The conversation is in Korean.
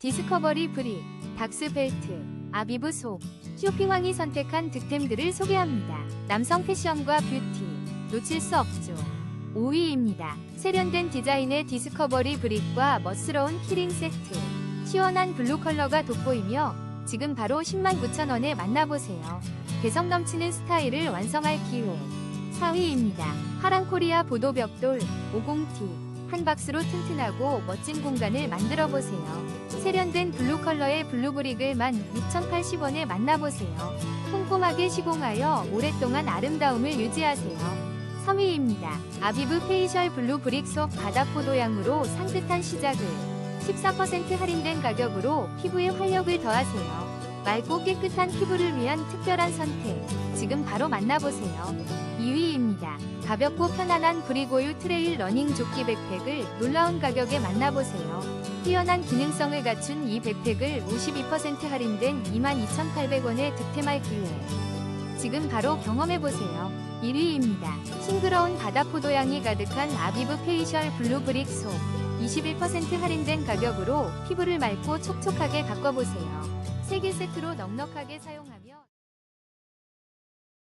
디스커버리 브릭, 닥스벨트, 아비브 속, 쇼핑왕이 선택한 득템들을 소개합니다. 남성 패션과 뷰티, 놓칠 수 없죠. 5위입니다. 세련된 디자인의 디스커버리 브릭과 멋스러운 키링 세트. 시원한 블루 컬러가 돋보이며 지금 바로 109,000원에 만나보세요. 개성 넘치는 스타일을 완성할 기회. 4위입니다. 하랑코리아 보도벽돌 50T. 한 박스로 튼튼하고 멋진 공간을 만들어 보세요. 세련된 블루 컬러의 블루브릭을 16,080원에 만나보세요. 꼼꼼하게 시공하여 오랫동안 아름다움을 유지하세요. 3위입니다. 아비브 페이셜 블루 브릭 속 바다 포도향으로 상긋한 시작을 14% 할인된 가격으로 피부에 활력을 더하세요. 맑고 깨끗한 피부를 위한 특별한 선택. 지금 바로 만나보세요. 2위입니다. 가볍고 편안한 브리고유 트레일 러닝 조끼 백팩을 놀라운 가격에 만나보세요. 뛰어난 기능성을 갖춘 이 백팩을 52% 할인된 22,800원에 득템할 기회. 지금 바로 경험해보세요. 1위입니다. 싱그러운 바다 포도향이 가득한 아비브 페이셜 블루 브릭 속21% 할인된 가격으로 피부를 맑고 촉촉하게 바꿔보세요. 3개 세트로 넉넉하게 사용하며